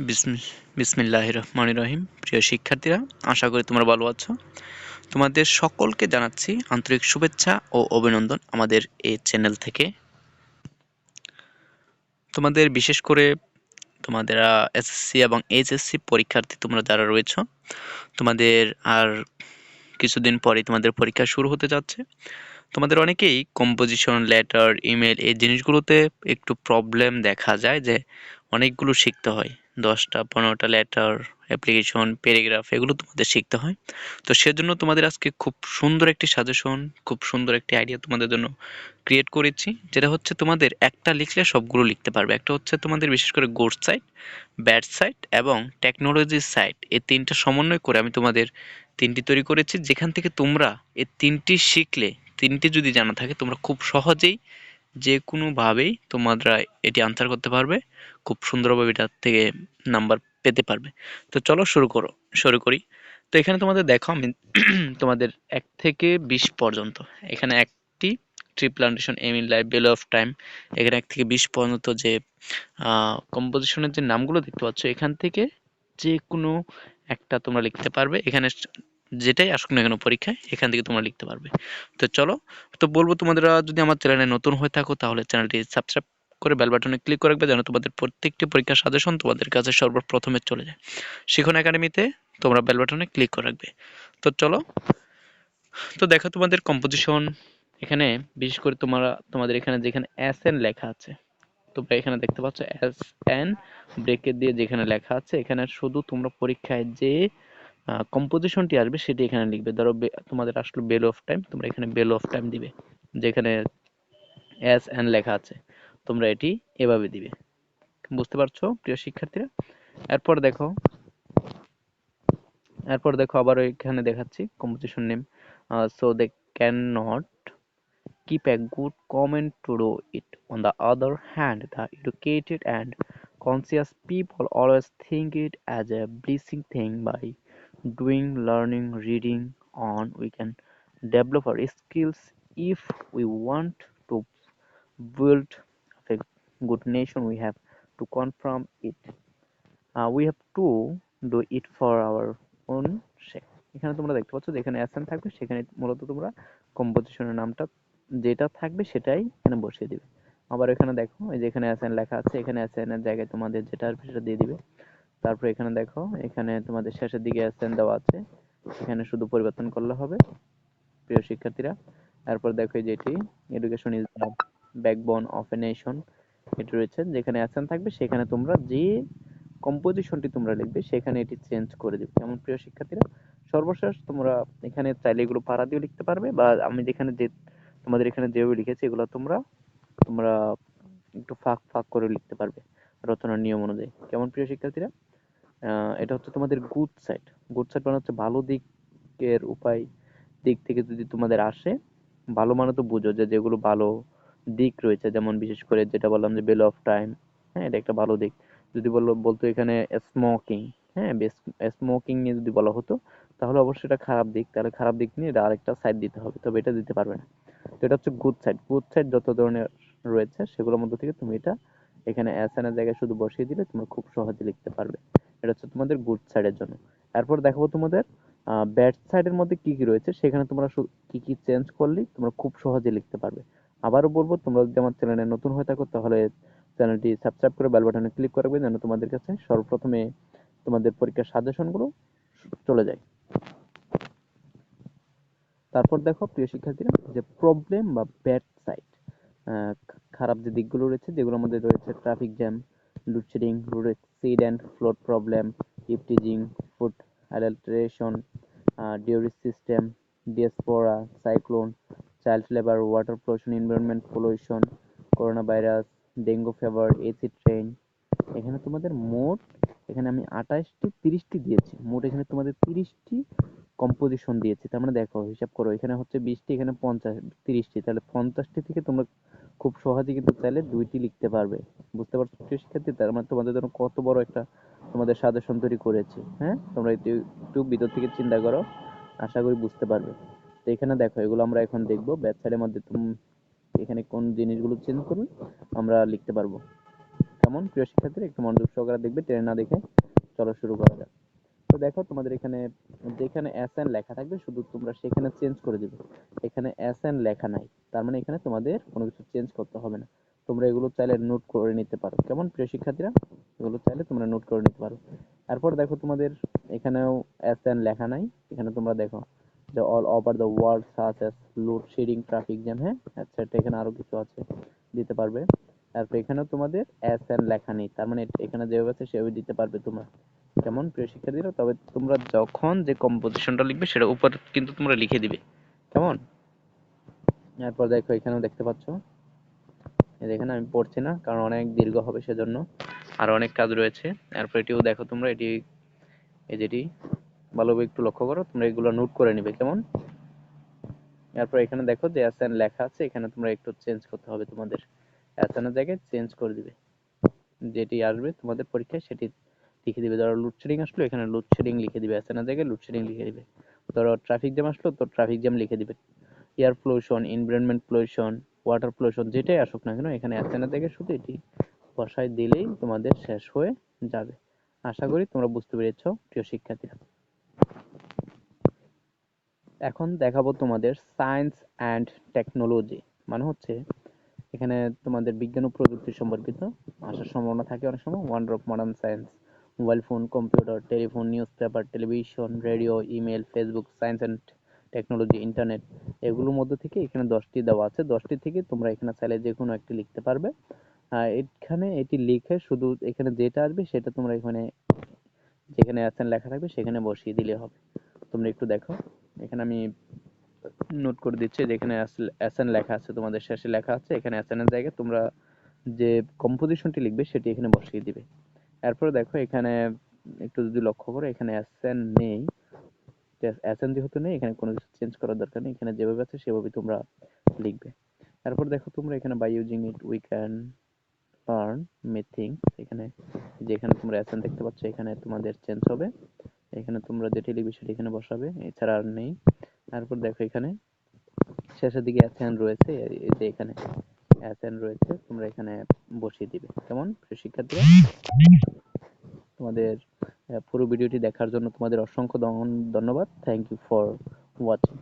বিসমি- বিসমিল্লাহ রহমান রহিম প্রিয় শিক্ষার্থীরা, আশা করি তোমরা ভালো আছো। তোমাদের সকলকে জানাচ্ছি আন্তরিক শুভেচ্ছা ও অভিনন্দন আমাদের এই চ্যানেল থেকে। তোমাদের বিশেষ করে তোমাদের এসএসসি এবং এইচএসসি পরীক্ষার্থী তোমরা যারা রয়েছো, তোমাদের আর কিছুদিন পরে তোমাদের পরীক্ষা শুরু হতে যাচ্ছে। তোমাদের অনেকেই কম্পোজিশন লেটার ইমেল এই জিনিসগুলোতে একটু প্রবলেম দেখা যায় যে অনেকগুলো শিখতে হয়। দশটা, পনেরোটা লেটার অ্যাপ্লিকেশন প্যারাগ্রাফ এগুলো তোমাদের শিখতে হয়। তো সেজন্য তোমাদের আজকে খুব সুন্দর একটি সাজেশন খুব সুন্দর একটি আইডিয়া তোমাদের জন্য ক্রিয়েট করেছি, যেটা হচ্ছে তোমাদের একটা লিখলে সবগুলো লিখতে পারবে। একটা হচ্ছে তোমাদের বিশেষ করে গোড সাইট ব্যাড সাইট এবং টেকনোলজি সাইট এই তিনটা সমন্বয় করে আমি তোমাদের তিনটি তৈরি করেছি। যেখান থেকে তোমরা এই তিনটি শিখলে, তিনটি যদি জানা থাকে, তোমরা খুব সহজেই যে কোনোভাবেই তোমরা এটি আনসার করতে পারবে। খুব সুন্দরভাবে এটার থেকে নাম্বার পেতে পারবে। তো চলো শুরু করো, শুরু করি। তো এখানে তোমাদের দেখো আমি তোমাদের এক থেকে বিশ পর্যন্ত, এখানে একটি tree plantation aim in life value of time এখানে এক থেকে বিশ পর্যন্ত যে কম্পোজিশনের যে নামগুলো দেখতে পাচ্ছ, এখান থেকে যে কোনো একটা তোমরা লিখতে পারবে। এখানে যেটাই আসুক না কেন পরীক্ষায়, এখান থেকে তোমরা লিখতে পারবে। তো চলো, তো বলব তোমাদের যদি আমার চ্যানেলে নতুন হয়ে থাকো, তাহলে চ্যানেলটি সাবস্ক্রাইব করে বেল বাটনে ক্লিক করে রাখবে, যেন তোমাদের প্রত্যেকটি পরীক্ষার সাজেশন তোমাদের কাছে সর্বপ্রথমে চলে যায়। শিখন একাডেমিতে তোমরা বেল বাটনে ক্লিক করে রাখবে। তো চলো, তো দেখো তোমাদের কম্পোজিশন এখানে বিশেষ করে তোমরা, তোমাদের এখানে যেখানে এস এন লেখা আছে, তোমরা এখানে দেখতে পাচ্ছ এস এন ব্রেকেট দিয়ে যেখানে লেখা আছে, এখানে শুধু তোমরা পরীক্ষায় যে কম্পোজিশনটি আসবে সেটি এখানে লিখবে। ধরো তোমাদের আসলো বেল অফ টাইম তোমরা এখানে বেল অফ টাইম দিবে যেখানে এস এন লেখা আছে। তোমরা এটি এভাবে দিবে। বুঝতে পারছ প্রিয় শিক্ষার্থীরা? এরপর দেখো এরপর দেখো আবার এখানে দেখাচ্ছি composition name so they can not keep a good comment to do it. On the other hand, the educated and conscious people always think it as a blessing thing by doing learning reading on we can develop our skills if we want to build a good nation we have to confirm it uh, we have to do it for our own sake এখানে তোমরা দেখতে পাচ্ছ যেখানে অ্যাসান থাকবে সেখানে মূলত তোমরা কম্পোজিশনের নামটা যেটা থাকবে সেটাই এখানে বসিয়ে দিবে আবার এখানে দেখো এই যে এখানে অ্যাসাইন লেখা আছে এখানে অ্যাসাইনের জায়গায় তোমাদের যেটা আসবে সেটা দিয়ে দিবে তারপর এখানে দেখো, এখানে তোমাদের শেষের দিকে অ্যাসাইন দেওয়া আছে। এখানে শুধু পরিবর্তন করলে হবে, প্রিয় শিক্ষার্থীরা। তারপর দেখো যেটি education is the backbone of a nation এটি রয়েছে, যেখানে অ্যাসাইন থাকবে, সেখানে তোমরা যে কম্পোজিশনটি তোমরা লিখবে, সেখানে এটি চেঞ্জ করে দিবে। কেমন প্রিয় শিক্ষার্থীরা, সর্বশেষ তোমরা এখানে চাইলে এগুলো পাড়া দিয়ে লিখতে পারবে, বা আমি যেখানে যে, তোমাদের এখানে যেভাবে লিখেছি, এগুলো তোমরা তোমরা একটু ফাঁক ফাঁক করে লিখতে পারবে, রচনার নিয়ম অনুযায়ী। কেমন প্রিয় শিক্ষার্থীরা? এটা হচ্ছে তোমাদের গুড সাইড গুড সাইড মানে হচ্ছে ভালো দিকের উপায়, দিক থেকে যদি তোমাদের আসে, ভালো মানে তো বুঝো যে যেগুলো ভালো দিক রয়েছে, যেমন বিশেষ করে যেটা বললাম যে বেল অফ টাইম হ্যাঁ এটা একটা ভালো দিক। যদি বলল, বলতো এখানে স্মোকিং হ্যাঁ স্মোকিং নিয়ে যদি বলা হতো, তাহলে অবশ্যই এটা খারাপ দিক। তাহলে খারাপ দিক নিয়ে এটা আরেকটা সাইড দিতে হবে, তবে এটা দিতে পারবে না। তো এটা হচ্ছে গুড সাইড গুড সাইড যত ধরনের রয়েছে, সেগুলোর মধ্যে থেকে তুমি এটা এখানে অ্যাসানের জায়গায় শুধু বসিয়ে দিলে, তোমরা খুব সহজে লিখতে পারবে। এটা হচ্ছে তোমাদের গুড সাইডের জন্য। এরপর দেখাবো তোমাদের ব্যাড সাইডের মধ্যে কি কি রয়েছে, সেখানে তোমরা কি কি চেঞ্জ করলে তোমরা খুব সহজে লিখতে পারবে। আবারও বলব, তোমরা যদি আমার চ্যানেলে নতুন হয়ে থাকো, তাহলে চ্যানেলটি সাবস্ক্রাইব করে বেল বাটনে ক্লিক করে রাখবে, যেন তোমাদের কাছে সর্বপ্রথমে তোমাদের পরীক্ষার সাজেশনগুলো চলে যায়। তারপর দেখো, প্রিয় শিক্ষার্থীরা, যে প্রবলেম বা ব্যাড সাইড খারাপ যে দিকগুলো রয়েছে যেগুলো আমাদের রয়েছে traffic jam load shedding road accident flood problem eve teasing food adulteration dowry system diaspora cyclone child labour water pollution environment pollution corona virus dengue fever acid train এখানে তোমাদের মোট, এখানে আমি আঠাশটি, তিরিশটি দিয়েছি। মোট এখানে তোমাদের তিরিশটি কম্পোজিশন দিয়েছি। তার মানে দেখো, হিসাব করো, এখানে হচ্ছে বিশটি, এখানে পঞ্চাশ, তিরিশটি। তাহলে পঞ্চাশটি থেকে তোমরা খুব সহজে কিন্তু চাইলে দুইটি লিখতে পারবে। বুঝতে পারছ? প্রিয় শিক্ষার্থী তার মানে তোমাদের জন্য কত বড় একটা তোমাদের সাজেশন তৈরি করেছি হ্যাঁ? তোমরা একটু ভিতর থেকে চিন্তা করো, আশা করি বুঝতে পারবে। তো এখানে দেখো, এগুলো আমরা এখন দেখব। ব্যাক সাইডের মধ্যে তুমি এখানে কোন জিনিসগুলো চেঞ্জ করবে, আমরা লিখতে পারব। কেমন? প্রিয় শিক্ষার্থীরা একটু মনোযোগ সহকারে দেখবে, টেনে না দেখে চলো শুরু করা যাক। তো দেখো তোমাদের এখানে যেখানে এন লেখা থাকবে, শুধু তোমরা সেখানে চেঞ্জ করে দিবে। এখানে এন লেখা নাই, তার মানে এখানে তোমাদের কোনো কিছু চেঞ্জ করতে হবে না। তোমরা এগুলো চাইলে নোট করে নিতে পারো। কেমন? প্রিয় শিক্ষার্থীরা, এগুলো চাইলে তোমরা নোট করে নিতে পারো। তারপর দেখো তোমাদের এখানেও এন লেখা নাই। এখানে তোমরা দেখো যে all over the world such as load shedding traffic jam হ্যাঁ আচ্ছা এখানে আরও কিছু আছে, দিতে পারবে। তারপর এখানেও তোমাদের এন লেখা নেই। তার মানে এখানে যেভাবে আছে সেভাবে দিতে পারবে তোমরা। কেমন প্রিয় শিক্ষার্থীরা, তবে তোমরা যখন যে কম্পোজিশনটা লিখবে সেটা উপর কিন্তু তোমরা লিখে দিবে। কেমন? এরপর দেখো, এখানেও দেখতে পাচ্ছ। এই দেখেন, আমি পড়ছি না, কারণ অনেক দীর্ঘ হবে সেজন্য। আর অনেক কাজ রয়েছে। এরপর এটিও দেখো তোমরা, এটি, এই যেটি ভালোভাবে একটু লক্ষ্য করো, তোমরা এগুলো নোট করে নিবে, কেমন? এরপর এখানে দেখো যে অ্যাসাইন লেখা আছে, এখানে তোমরা একটু চেঞ্জ করতে হবে তোমাদের। অ্যাসাইনের জায়গায় চেঞ্জ করে দিবে। যেটি আসবে তোমাদের পরীক্ষায়, সেটি লিখে দিবে। ধরো লোডশেডিং আসলো, এখানে লোডশেডিং লিখে দিবে অ্যাসাইনের জায়গায় লোডশেডিং লিখে দিবে। ধরো ট্রাফিক জ্যাম আসলো, তো ট্রাফিক জ্যাম লিখে দিবে। Air pollution environment pollution water pollution যেটাই আসুক না কেন, এখানে অ্যাসাইনের জায়গায় শুধু এটি। বসায় দিলেই তোমাদের শেষ হয়ে যাবে। আশা করি তোমরা বুঝতে পেরেছ, প্রিয় শিক্ষার্থীরা। এখন দেখাবো তোমাদের সায়েন্স অ্যান্ড টেকনোলজি মানে হচ্ছে এখানে তোমাদের বিজ্ঞান ও প্রযুক্তি সম্পর্কিত। আসার সম্ভাবনা থাকে অনেক সময় wonder of modern science mobile phone, computer, telephone, news paper, television, radio, email, Facebook, science and technology, internet, এগুলোর মধ্যে থেকে এখানে দশটি দেওয়া আছে। দশটি থেকে তোমরা এখানে চাইলে যে কোনো একটি লিখতে পারবে। এখানে এটি লিখে শুধু এখানে যেটা আসবে সেটা তোমরা এখানে, যেখানে অ্যাসাইন লেখা থাকবে সেখানে বসিয়ে দিলে হবে। তোমরা একটু দেখো। এখানে আমি নোট করে দিচ্ছি যেখানে অ্যাসাইন লেখা আছে, তোমাদের শেষে লেখা আছে। এখানে অ্যাসাইনের জায়গায় তোমরা যে কম্পোজিশনটি লিখবে সেটি এখানে বসিয়ে দিবে। এরপরে দেখো এখানে, একটু যদি লক্ষ্য করো, এখানে অ্যাসাইন নেই। অ্যাসাইন যেহেতু নেই, এখানে কোনো কিছু চেঞ্জ করার দরকার নেই। এখানে যেভাবে আছে সেভাবে তোমরা লিখবে। তারপর দেখো তোমরা এখানে by using it we can learn something এখানে যেখানে তোমরা অ্যাসাইন দেখতে পাচ্ছ, এখানে তোমাদের চেঞ্জ হবে। এখানে তোমরা যেটি লিখবে সেটি এখানে বসাবে, এছাড়া আর নেই। তারপর দেখো এখানে শেষের দিকে অ্যাসাইন রয়েছে, এই যে এখানে। অ্যাসাইন রয়েছে, তোমরা এখানে বসিয়ে দিবে। কেমন? শিক্ষার্থীরা? তোমাদের পুরো ভিডিওটি দেখার জন্য তোমাদের অসংখ্য ধন্যবাদ। থ্যাংক ইউ ফর ওয়াচিং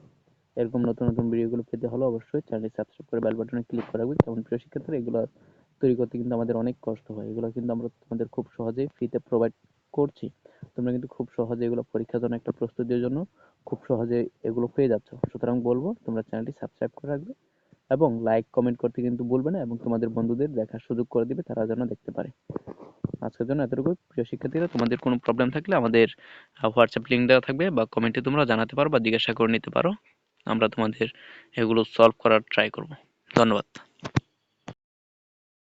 এরকম নতুন নতুন ভিডিওগুলো পেতে হলে অবশ্যই চ্যানেলটি সাবস্ক্রাইব করে বেল বাটনে ক্লিক করে কেমন? প্রিয় শিক্ষার্থীরা, এগুলো তৈরি করতে কিন্তু আমাদের অনেক কষ্ট হয়। এগুলো কিন্তু আমরা তোমাদের খুব সহজেই ফ্রিতে প্রোভাইড করছি। তোমরা কিন্তু খুব সহজে এগুলো পরীক্ষার জন্য একটা প্রস্তুতির জন্য খুব সহজে এগুলো পেয়ে যাচ্ছ। সুতরাং বলব, তোমরা চ্যানেলটি সাবস্ক্রাইব করে রাখবে। এবং লাইক কমেন্ট করতে কিন্তু ভুলবে না এবং তোমাদের বন্ধুদের দেখার সুযোগ করে দিবে, তারা যেন দেখতে পারে। আজকের জন্য এতটুকু। প্রিয় শিক্ষার্থীরা, তোমাদের কোনো প্রবলেম থাকলে আমাদের হোয়াটসঅ্যাপ লিঙ্ক দেওয়া থাকবে বা কমেন্টে তোমরা জানাতে পারো বা জিজ্ঞাসা করে নিতে পারো। আমরা তোমাদের এগুলো সলভ করার ট্রাই করব। ধন্যবাদ।